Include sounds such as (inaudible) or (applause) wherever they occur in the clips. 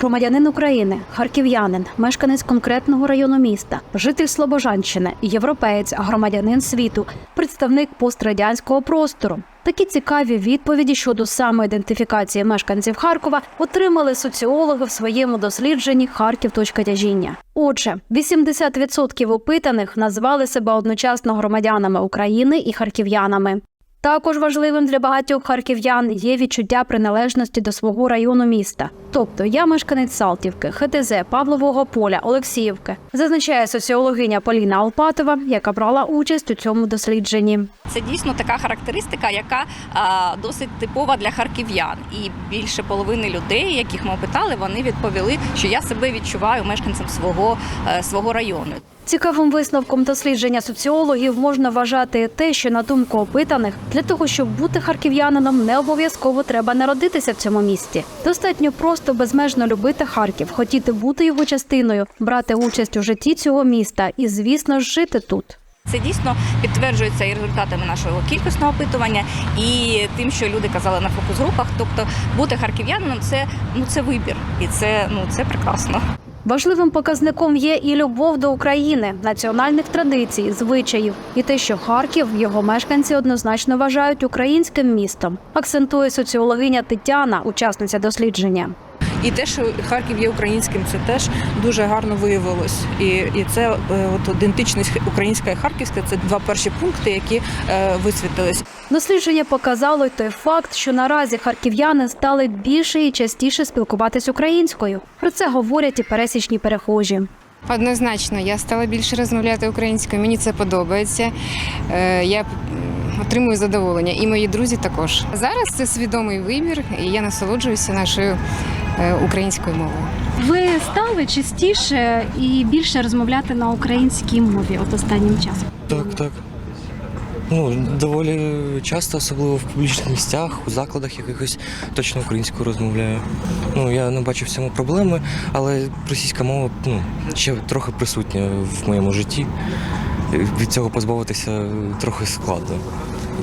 громадянин України, харків'янин, мешканець конкретного району міста, житель Слобожанщини, європеєць, громадянин світу, представник пострадянського простору. Такі цікаві відповіді щодо самоідентифікації мешканців Харкова отримали соціологи в своєму дослідженні Харків. тяжіння. Отже, 80% опитаних назвали себе одночасно громадянами України і харків'янами. Також важливим для багатьох харків'ян є відчуття приналежності до свого району міста. Тобто я мешканець Салтівки, ХТЗ, Павлового поля, Олексіївки, зазначає соціологиня Поліна Алпатова, яка брала участь у цьому дослідженні. Це дійсно така характеристика, яка а, досить типова для харків'ян. І більше половини людей, яких ми опитали, вони відповіли, що я себе відчуваю мешканцем свого, е, свого району. Цікавим висновком дослідження соціологів можна вважати те, що на думку опитаних, для того, щоб бути харків'янином, не обов'язково треба народитися в цьому місті. Достатньо просто безмежно любити Харків, хотіти бути його частиною, брати участь у житті цього міста і, звісно жити тут. Це дійсно підтверджується і результатами нашого кількісного опитування, і тим, що люди казали на фокус-групах. Тобто бути харків'янином це ну це вибір, і це ну це прекрасно. Важливим показником є і любов до України, національних традицій, звичаїв, і те, що Харків його мешканці однозначно вважають українським містом, акцентує соціологиня Тетяна, учасниця дослідження. І те, що Харків є українським, це теж дуже гарно виявилось. І, і це е, от ідентичність українська і харківська це два перші пункти, які е, висвітились. Дослідження показало й той факт, що наразі харків'яни стали більше і частіше спілкуватись українською. Про це говорять і пересічні перехожі. Однозначно, я стала більше розмовляти українською. Мені це подобається. Е, Я отримую задоволення, і мої друзі також. Зараз це свідомий вибір, і я насолоджуюся нашою е, українською мовою. Ви стали частіше і більше розмовляти на українській мові от останнім часом? Так, так. Ну, доволі часто, особливо в публічних місцях, у закладах якихось точно українською розмовляю. Ну, я не бачу в цьому проблеми, але російська мова ну, ще трохи присутня в моєму житті. Від цього позбавитися трохи складно.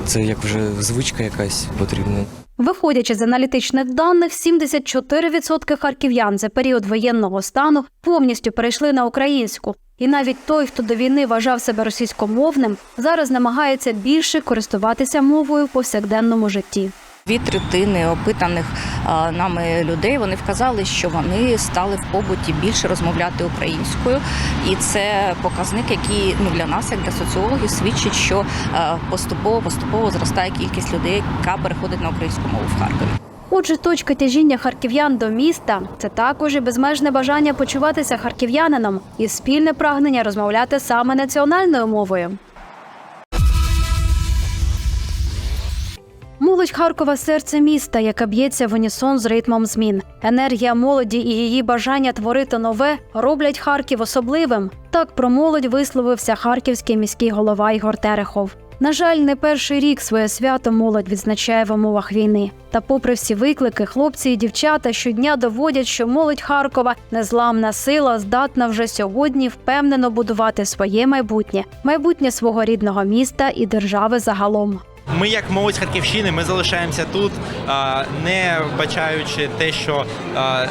Це як вже звичка якась потрібна. Виходячи з аналітичних даних, 74% харків'ян за період воєнного стану повністю перейшли на українську. І навіть той, хто до війни вважав себе російськомовним, зараз намагається більше користуватися мовою в повсякденному житті. Дві третини опитаних нами людей вони вказали, що вони стали в побуті більше розмовляти українською, і це показник, який ну для нас, як для соціологів, свідчить, що е, поступово поступово зростає кількість людей, яка переходить на українську мову в Харкові. Отже, точка тяжіння харків'ян до міста це також і безмежне бажання почуватися харків'янином і спільне прагнення розмовляти саме національною мовою. Молодь Харкова серце міста, яке б'ється в унісон з ритмом змін. Енергія молоді і її бажання творити нове роблять Харків особливим. Так про молодь висловився харківський міський голова Ігор Терехов. На жаль, не перший рік своє свято молодь відзначає в умовах війни. Та, попри всі виклики, хлопці і дівчата щодня доводять, що молодь Харкова незламна сила, здатна вже сьогодні впевнено будувати своє майбутнє, майбутнє свого рідного міста і держави загалом. Ми, як молодь Харківщини, ми залишаємося тут, не вбачаючи те, що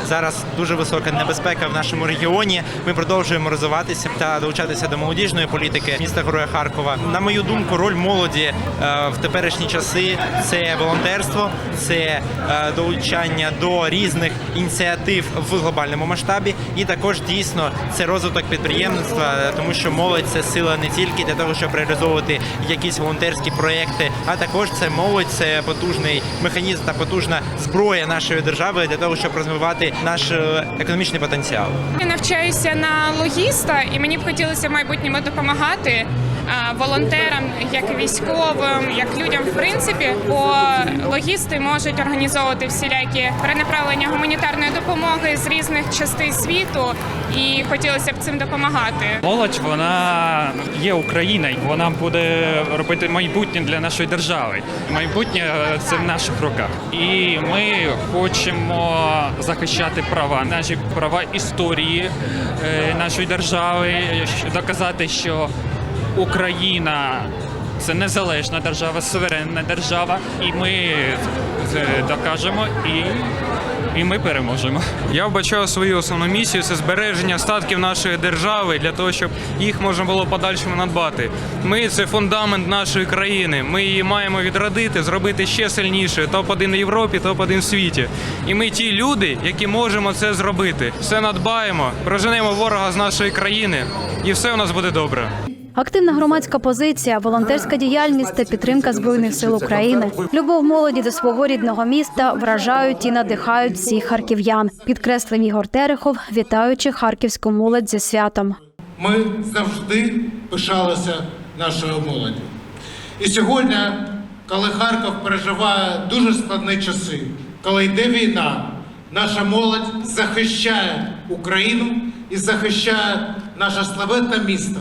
зараз дуже висока небезпека в нашому регіоні. Ми продовжуємо розвиватися та долучатися до молодіжної політики міста Героя Харкова. На мою думку, роль молоді в теперішні часи це волонтерство, це долучання до різних ініціатив в глобальному масштабі, і також дійсно це розвиток підприємництва, тому що молодь це сила не тільки для того, щоб реалізовувати якісь волонтерські проекти, а також це молодь, це потужний механізм та потужна зброя нашої держави для того, щоб розвивати наш е, економічний потенціал. Я навчаюся на логіста, і мені б хотілося в майбутньому допомагати волонтерам, як військовим, як людям в принципі, бо логісти можуть організовувати всілякі перенаправлення гуманітарної допомоги з різних частин світу, і хотілося б цим допомагати. Молодь вона є Україна, вона буде робити майбутнє для нашої держави. Майбутнє е, це в наших руках. І ми хочемо захищати права, наші права історії е, нашої держави, доказати, що Україна це незалежна держава, суверенна держава, і ми докажемо і, і ми переможемо. Я вбачаю свою основну місію це збереження статків нашої держави для того, щоб їх можна було подальшому надбати. Ми це фундамент нашої країни. Ми її маємо відродити, зробити ще сильнішою. Топ 1 в Європі, топ 1 в світі. І ми ті люди, які можемо це зробити. Все надбаємо, проженемо ворога з нашої країни, і все у нас буде добре. Активна громадська позиція, волонтерська діяльність та підтримка збройних сил України, любов молоді до свого рідного міста вражають і надихають всіх харків'ян. Підкреслив Ігор Терехов, вітаючи харківську молодь зі святом. Ми завжди пишалися нашою молоді. І сьогодні, коли Харків переживає дуже складні часи, коли йде війна, наша молодь захищає Україну і захищає наше славетне місто,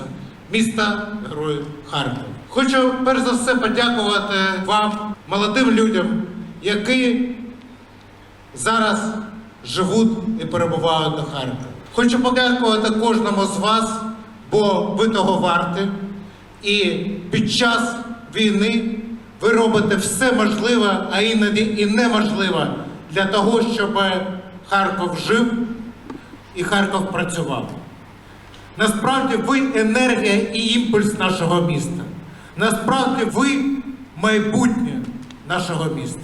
місто Героїв Харків. Хочу перш за все подякувати вам, молодим людям, які зараз живуть і перебувають на Харкові. Хочу подякувати кожному з вас, бо ви того варті. І під час війни ви робите все можливе, а іноді і неможливе для того, щоб Харків жив і Харків працював. Насправді ви енергія і імпульс нашого міста. Насправді ви майбутнє нашого міста.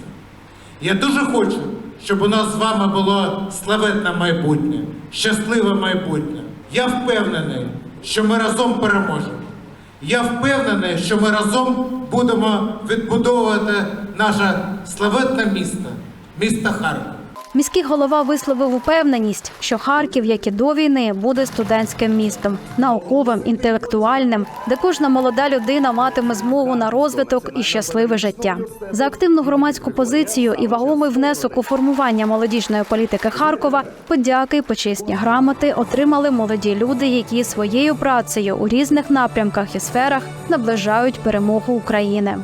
Я дуже хочу, щоб у нас з вами було славетне майбутнє, щасливе майбутнє. Я впевнений, що ми разом переможемо. Я впевнений, що ми разом будемо відбудовувати наше славетне місто, місто Харків. Міський голова висловив упевненість, що Харків, як і до війни, буде студентським містом, науковим, інтелектуальним, де кожна молода людина матиме змогу на розвиток і щасливе життя. За активну громадську позицію і вагомий внесок у формування молодіжної політики Харкова, подяки й почесні грамоти отримали молоді люди, які своєю працею у різних напрямках і сферах наближають перемогу України.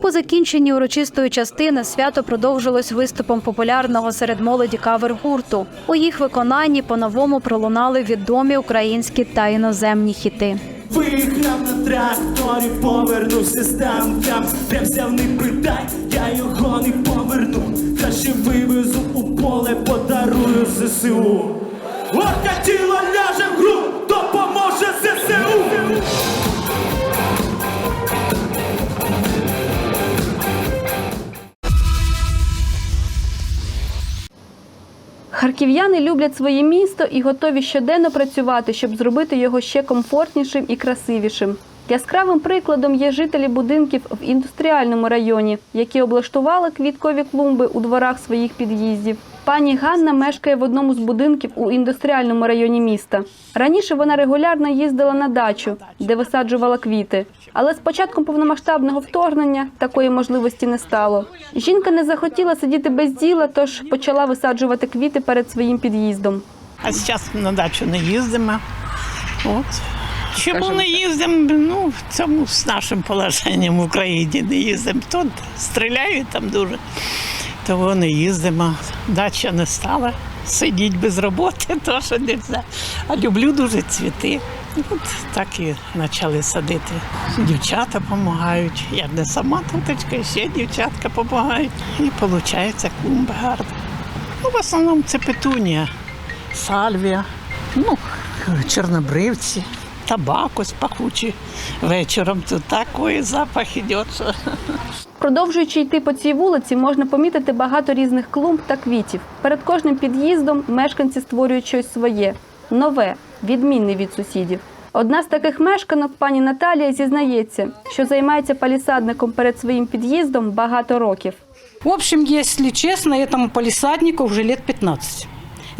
По закінченні урочистої частини свято продовжилось виступом популярного серед молоді кавер-гурту. У їх виконанні по-новому пролунали відомі українські та іноземні хіти. Виїхав на тракторі, повернувся з танкам Прям взяв не придай, я його не поверну Краще вивезу у поле, подарую ЗСУ Орка тіло Харків'яни люблять своє місто і готові щоденно працювати, щоб зробити його ще комфортнішим і красивішим. Яскравим прикладом є жителі будинків в індустріальному районі, які облаштували квіткові клумби у дворах своїх під'їздів. Пані Ганна мешкає в одному з будинків у індустріальному районі міста. Раніше вона регулярно їздила на дачу, де висаджувала квіти. Але з початком повномасштабного вторгнення такої можливості не стало. Жінка не захотіла сидіти без діла, тож почала висаджувати квіти перед своїм під'їздом. А зараз на дачу не їздимо. От. Чому не їздимо? Ну, в цьому з нашим положенням в Україні не їздимо. Тут стріляють там дуже. Того не їздимо. Дача не стала. Сидіть без роботи, (laughs) що не можна. А люблю дуже цвіти. От так і почали садити. Дівчата допомагають. Я не сама туточка, ще дівчатка допомагають. І виходить клумба гарна. Ну, в основному це петунія, сальвія, ну, чорнобривці, табак ось пахучий. Вечором тут такий запах іде. Продовжуючи йти по цій вулиці, можна помітити багато різних клумб та квітів. Перед кожним під'їздом мешканці створюють щось своє, нове, відмінне від сусідів. Одна з таких мешканок, пані Наталія, зізнається, що займається палісадником перед своїм під'їздом багато років. В общем, если честно, этому полисаднику уже лет 15.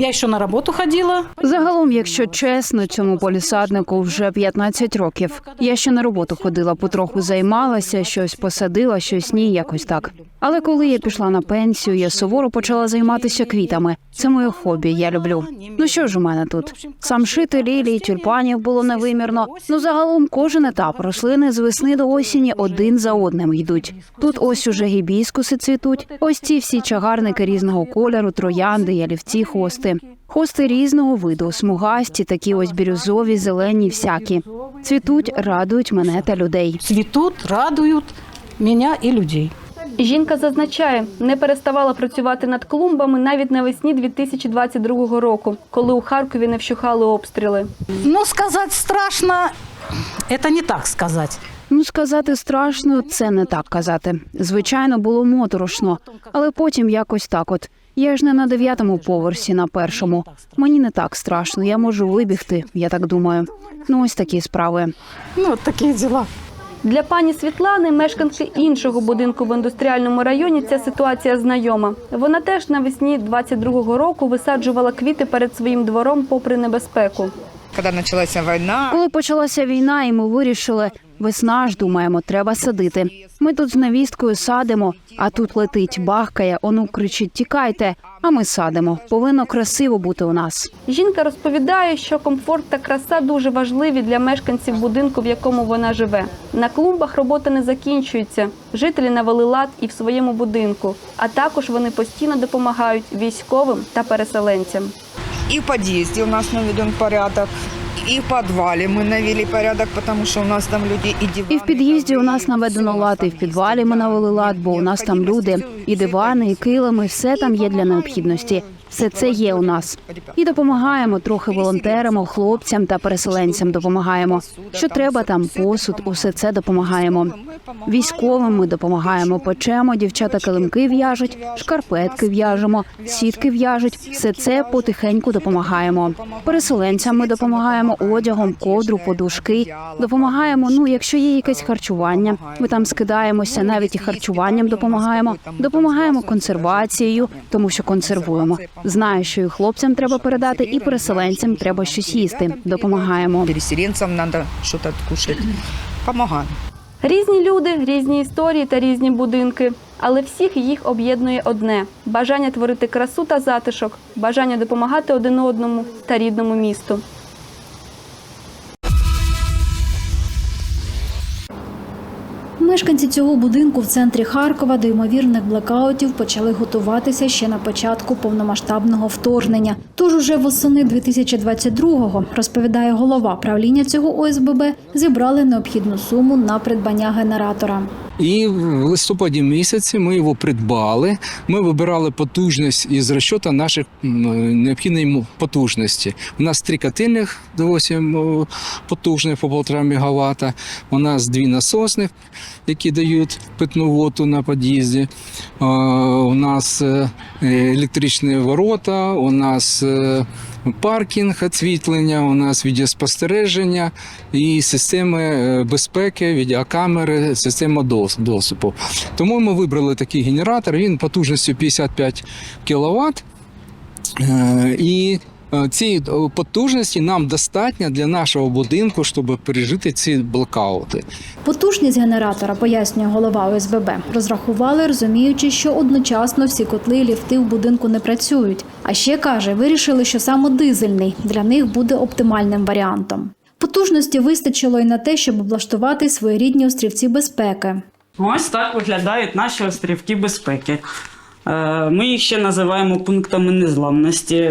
Я еще на работу ходила. Загалом, якщо чесно, цьому полісаднику вже 15 років. Я ще на роботу ходила, потроху займалася, щось посадила, щось ні, якось так. Але коли я пішла на пенсію, я суворо почала займатися квітами. Це моє хобі, я люблю. Ну що ж у мене тут? Сам шити лілії, тюльпанів було невимірно. Ну загалом кожен етап рослини з весни до осені один за одним йдуть. Тут ось уже гібіскуси цвітуть. Ось ці всі чагарники різного кольору, троянди, ялівці, хости. Хости різного виду, смугасті, такі ось бірюзові, зелені, всякі. Цвітуть, радують мене та людей. Цветут, радуют меня и людей. Жінка зазначає, не переставала працювати над клумбами навіть навесні 2022 року, коли у Харкові не вщухали обстріли. Ну, сказать страшно, это не так сказать. Ну, сказати страшно, це не так казати. Звичайно, було моторошно, але потім якось так. От я ж не на дев'ятому поверсі, на першому. Мені не так страшно. Я можу вибігти, я так думаю. Ну, ось такі справи. Ну, вот такие дела. Для пані Світлани, мешканки іншого будинку в індустріальному районі, ця ситуація знайома. Вона теж навесні 22-го року висаджувала квіти перед своїм двором попри небезпеку. Коли почалася війна, Коли почалася війна, і ми вирішили, весна ж думаємо, треба садити. Ми тут з навісткою садимо, а тут летить, бахкає, онук кричить: тікайте. А ми садимо. Повинно красиво бути у нас. Жінка розповідає, що комфорт та краса дуже важливі для мешканців будинку, в якому вона живе. На клумбах робота не закінчується. Жителі навели лад і в своєму будинку, а також вони постійно допомагають військовим та переселенцям. и в подъезде у нас наведен порядок, и в подвале мы навели порядок, потому что у нас там люди и диваны. І в під'їзді у нас наведено лад, і в підвалі ми навели лад, бо у нас там люди, і дивани, і килими, все там є для необхідності. Все це є у нас. І допомагаємо трохи волонтерам, хлопцям та переселенцям. Допомагаємо. Що треба там, посуд, усе це допомагаємо. Військовим ми допомагаємо, печемо, дівчата килимки в'яжуть, шкарпетки в'яжемо, сітки в'яжуть. Все це потихеньку допомагаємо. Переселенцям ми допомагаємо одягом, ковдру, подушки. Допомагаємо. Ну, якщо є якесь харчування, ми там скидаємося, навіть і харчуванням допомагаємо. Допомагаємо консервацією, тому що консервуємо. Знаю, що і хлопцям треба передати, і переселенцям треба щось їсти. Допомагаємо. Переселенцям треба щось кушати. Помагаємо. Різні люди, різні історії та різні будинки. Але всіх їх об'єднує одне бажання творити красу та затишок, бажання допомагати один одному та рідному місту. Мешканці цього будинку в центрі Харкова до ймовірних блекаутів почали готуватися ще на початку повномасштабного вторгнення. Тож уже восени 2022-го, розповідає голова правління цього ОСББ, зібрали необхідну суму на придбання генератора. І в листопаді місяці ми його придбали. Ми вибирали потужність із розчету наших необхідної потужності. У нас три котельних досить потужних по 1,5 МВт. У нас дві насосних, які дають питну воду на під'їзді. У нас е, електричні ворота, у нас е, паркінг, освітлення, у нас відеоспостереження і системи е, безпеки, відеокамери, система дос- доступу. Тому ми вибрали такий генератор. Він потужністю 55 кВт. І цієї е, потужності нам достатньо для нашого будинку, щоб пережити ці блокаути. Потужність генератора, пояснює голова ОСББ, розрахували, розуміючи, що одночасно всі котли і ліфти в будинку не працюють. А ще каже, вирішили, що саме дизельний для них буде оптимальним варіантом. Потужності вистачило й на те, щоб облаштувати своєрідні острівці безпеки. Ось так виглядають наші острівки безпеки. Е, Ми їх ще називаємо пунктами незламності.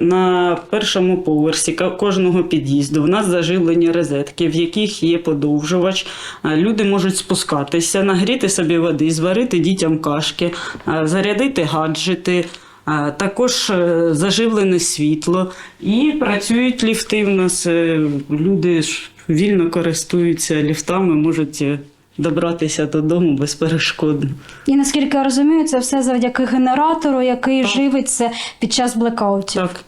На першому поверсі кожного під'їзду в нас заживлені розетки, в яких є подовжувач. Е, Люди можуть спускатися, нагріти собі води, зварити дітям кашки, е, зарядити гаджети. Також заживлене світло і працюють ліфти. В нас люди вільно користуються ліфтами, можуть добратися додому безперешкодно. І наскільки я розумію, це все завдяки генератору, який живиться під час блекаутів. Так.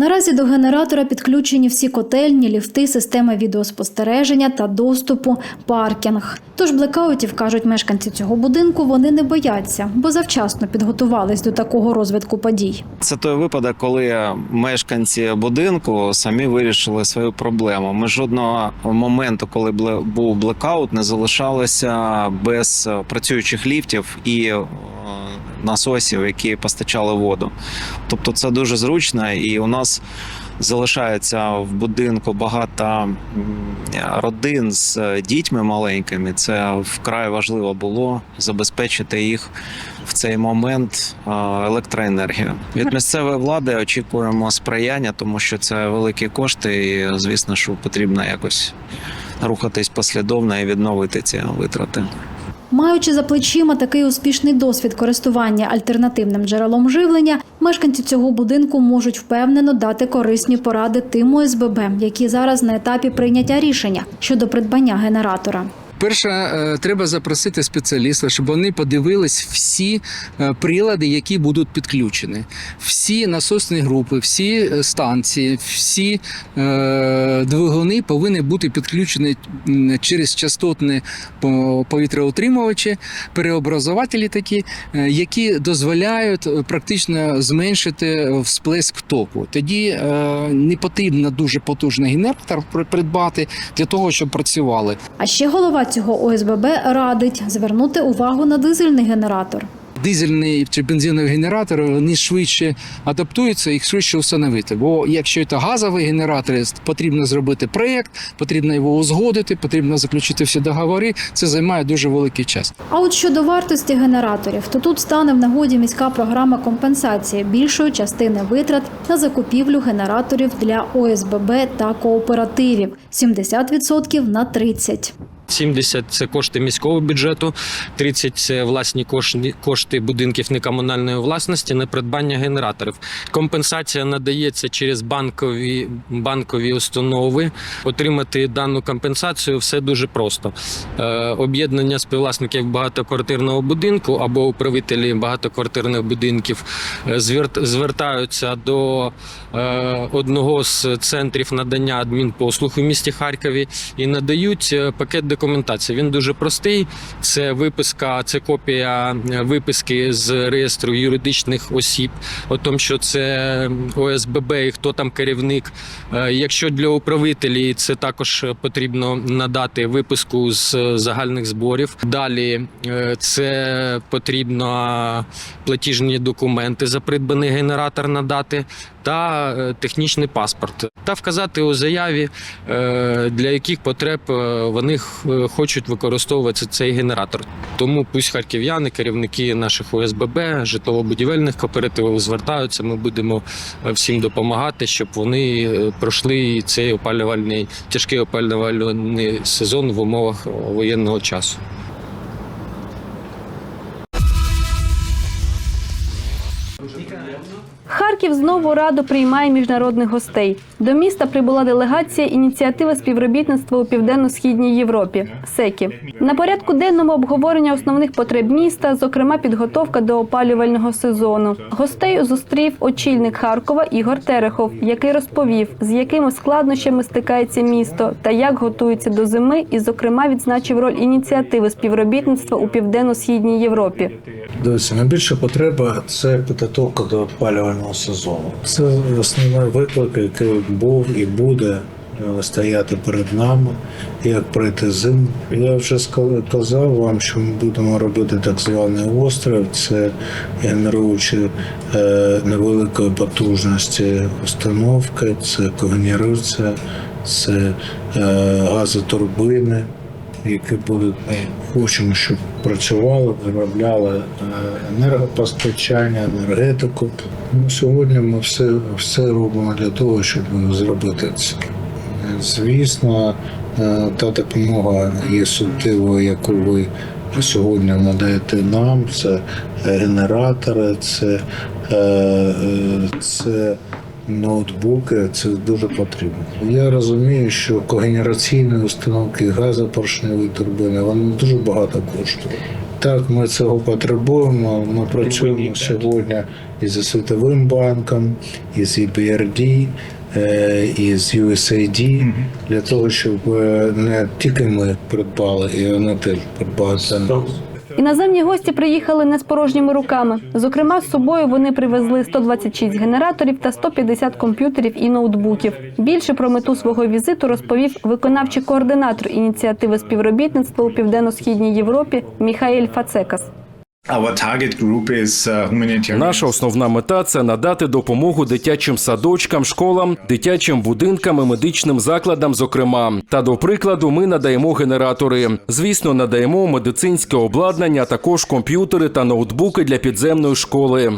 Наразі до генератора підключені всі котельні, ліфти, системи відеоспостереження та доступу, паркінг. Тож блекаутів, кажуть мешканці цього будинку, вони не бояться, бо завчасно підготувались до такого розвитку подій. Це той випадок, коли мешканці будинку самі вирішили свою проблему. Ми жодного моменту, коли був блекаут, не залишалося без е, працюючих ліфтів і е, насосів, які постачали воду. Тобто це дуже зручно, і у нас залишається в будинку багато родин з е, дітьми маленькими. Це вкрай важливо було забезпечити їх в цей момент е, електроенергію. Від місцевої влади очікуємо сприяння, тому що це великі кошти, і звісно, що потрібно якось рухатись послідовно і відновити ці витрати. Маючи за плечима такий успішний досвід користування альтернативним джерелом живлення, мешканці цього будинку можуть впевнено дати корисні поради тим ОСББ, які зараз на етапі прийняття рішення щодо придбання генератора. Перше, е, треба запросити спеціаліста, щоб вони подивились всі е, прилади, які будуть підключені, всі насосні групи, всі е, станції, всі двигуни повинні бути підключені через частотні по- повітряутримувачі, переобразователі такі, які дозволяють практично зменшити всплеск току. Тоді не потрібно дуже потужний генератор придбати для того, щоб працювали. А ще голова цього ОСББ радить звернути увагу на дизельний генератор. дизельний чи бензиновий генератор вони швидше адаптуються, їх швидше встановити. Бо якщо це газовий генератор, потрібно зробити проєкт, потрібно його узгодити, потрібно заключити всі договори. Це займає дуже великий час. А от щодо вартості генераторів, то тут стане в нагоді міська програма компенсації більшої частини витрат на закупівлю генераторів для ОСББ та кооперативів 70% на 30%. 70 – це кошти міського бюджету, 30 – це власні кошти, будинків некомунальної власності на придбання генераторів. Компенсація надається через банкові, банкові установи. Отримати дану компенсацію все дуже просто. Е, об'єднання співвласників багатоквартирного будинку або управителі багатоквартирних будинків е, звертаються до е, одного з центрів надання адмінпослуг у місті Харкові і надають пакет документації. Він дуже простий. Це виписка, це копія е, виписки з реєстру юридичних осіб, о тому, що це ОСББ і хто там керівник. Е, Якщо для управителі це також потрібно надати виписку з загальних зборів. Далі е, це потрібно платіжні документи за придбаний генератор надати та е, технічний паспорт, та вказати у заяві, е, для яких потреб е, вони хочуть використовувати цей генератор. Тому пусть харків'яни, керівники наших ОСББ, житлово-будівельних кооперативів звертаються. Ми будемо всім допомагати, щоб вони пройшли цей опалювальний тяжкий опалювальний сезон в умовах воєнного часу. Харків знову радо приймає міжнародних гостей. До міста прибула делегація ініціативи співробітництва у південно-східній Європі СЕКІ. На порядку денному обговорення основних потреб міста, зокрема підготовка до опалювального сезону. Гостей зустрів очільник Харкова Ігор Терехов, який розповів, з якими складнощами стикається місто та як готується до зими, і, зокрема, відзначив роль ініціативи співробітництва у південно-східній Європі. Дивіться, найбільша потреба це підготовка до опалювального сезону. Це основний виклик, який був і буде е, стояти перед нами, як пройти зиму. Я вже ска- казав вам, що ми будемо робити так званий острів. Це генеруючі е, невеликої потужності установки, це когенерація, це е, газотурбини які будуть хочемо, щоб працювали, виробляли е, енергопостачання, енергетику. Ну, сьогодні ми все, все робимо для того, щоб зробити це. Звісно, е, та допомога є суттєвою, яку ви сьогодні надаєте нам. Це генератори, це, е, це ноутбуки, це дуже потрібно. Я розумію, що когенераційні установки, газопоршневі турбини, вони дуже багато коштують. Так, ми цього потребуємо. Ми працюємо сьогодні із Світовим банком, із EBRD, із USAID, для того, щоб е, не тільки ми придбали, і вони теж придбали. Іноземні гості приїхали не з порожніми руками. Зокрема, з собою вони привезли 126 генераторів та 150 комп'ютерів і ноутбуків. Більше про мету свого візиту розповів виконавчий координатор ініціативи співробітництва у південно-східній Європі Міхаель Фацекас. Наша основна мета це надати допомогу дитячим садочкам, школам, дитячим будинкам і медичним закладам. Зокрема, та до прикладу, ми надаємо генератори. Звісно, надаємо медицинське обладнання, також комп'ютери та ноутбуки для підземної школи.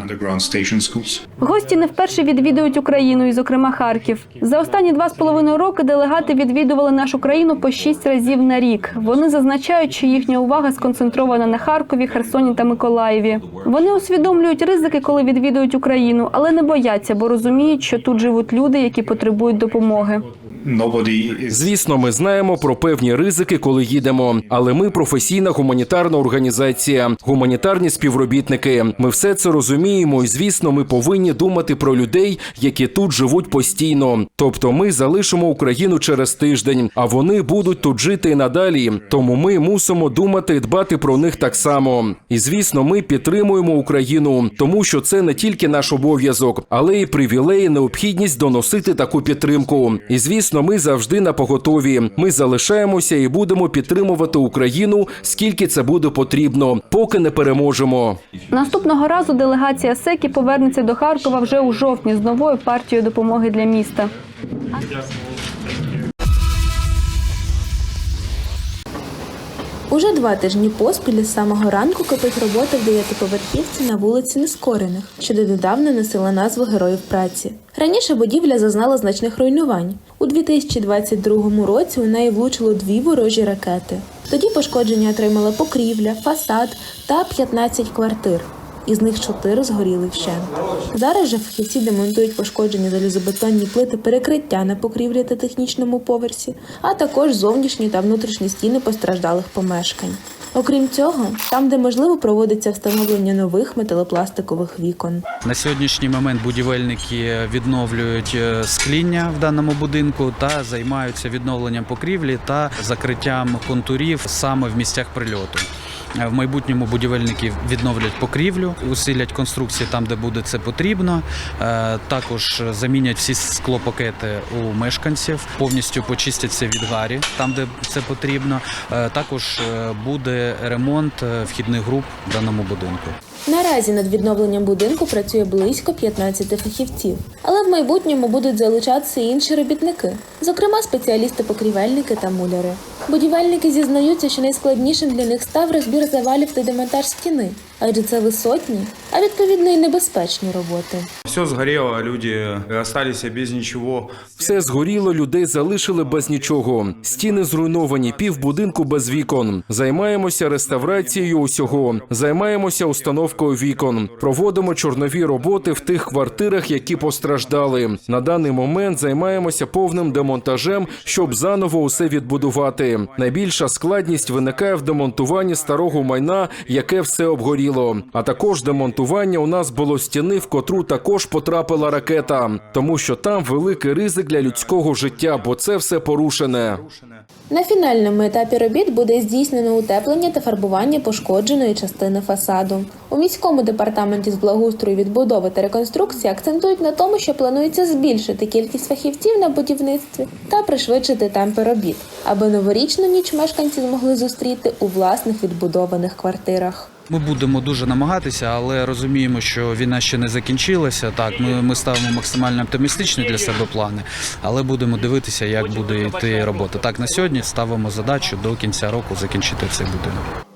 Гості не вперше відвідують Україну, і, зокрема, Харків. За останні два з половиною роки делегати відвідували нашу країну по шість разів на рік. Вони зазначають, що їхня увага сконцентрована на Харкові, Херсоні та Миколаєві. Вони усвідомлюють ризики, коли відвідують Україну, але не бояться, бо розуміють, що тут живуть люди, які потребують допомоги. Звісно, ми знаємо про певні ризики, коли їдемо. Але ми професійна гуманітарна організація, гуманітарні співробітники. Ми все це розуміємо, і звісно, ми повинні думати про людей, які тут живуть постійно. Тобто, ми залишимо Україну через тиждень, а вони будуть тут жити і надалі. Тому ми мусимо думати і дбати про них так само. І звісно, ми підтримуємо Україну, тому що це не тільки наш обов'язок, але і необхідність доносити таку підтримку. І звісно, ми завжди на поготові. Ми залишаємося і будемо підтримувати Україну, скільки це буде потрібно, поки не переможемо. Наступного разу делегація СЕКІ повернеться до Харкова вже у жовтні з новою партією допомоги для міста. Уже два тижні поспіль з самого ранку кипить робота в дев'ятиповерхівці на вулиці Нескорених, що донедавна носила назву Героїв праці. Раніше будівля зазнала значних руйнувань. У 2022 році у неї влучило дві ворожі ракети. Тоді пошкодження отримала покрівля, фасад та 15 квартир. Із них чотири згоріли вщент. Зараз же фахівці демонтують пошкоджені залізобетонні плити перекриття на покрівлі та технічному поверсі, а також зовнішні та внутрішні стіни постраждалих помешкань. Окрім цього, там, де можливо, проводиться встановлення нових металопластикових вікон. На сьогоднішній момент будівельники відновлюють е, скління в даному будинку та займаються відновленням покрівлі та закриттям контурів саме в місцях прильоту. Е, В майбутньому будівельники відновлять покрівлю, усилять конструкції там, де буде це потрібно. Е, Також замінять всі склопакети у мешканців, повністю почистяться від гарі там, де це потрібно. Е, Також буде ремонт вхідних груп в даному будинку. Наразі над відновленням будинку працює близько 15 фахівців, але в майбутньому будуть залучатися і інші робітники, зокрема спеціалісти-покрівельники та муляри. Будівельники зізнаються, що найскладнішим для них став розбір завалів та демонтаж стіни, адже це висотні, а відповідно і небезпечні роботи. Все сгорело, люди остались без ничего. Все згоріло, людей залишили без нічого. Стіни зруйновані, пів будинку без вікон. Займаємося реставрацією усього. Займаємося установкою вікон. Проводимо чорнові роботи в тих квартирах, які постраждали. На даний момент займаємося повним демонтажем, щоб заново усе відбудувати. Найбільша складність виникає в демонтуванні старого майна, яке все обгоріло. А також демонтування у нас було стіни, в котру також потрапила ракета, тому що там великий ризик для людського життя, бо це все порушене. На фінальному етапі робіт буде здійснено утеплення та фарбування пошкодженої частини фасаду. У міському департаменті з благоустрою відбудови та реконструкції акцентують на тому, що планується збільшити кількість фахівців на будівництві та пришвидшити темпи робіт, аби новорічну ніч мешканці змогли зустріти у власних відбудованих квартирах. Ми будемо дуже намагатися, але розуміємо, що війна ще не закінчилася. Так, ми, ми ставимо максимально оптимістичні для себе плани, але будемо дивитися, як буде йти робота. Так, на сьогодні ставимо задачу до кінця року закінчити цей будинок.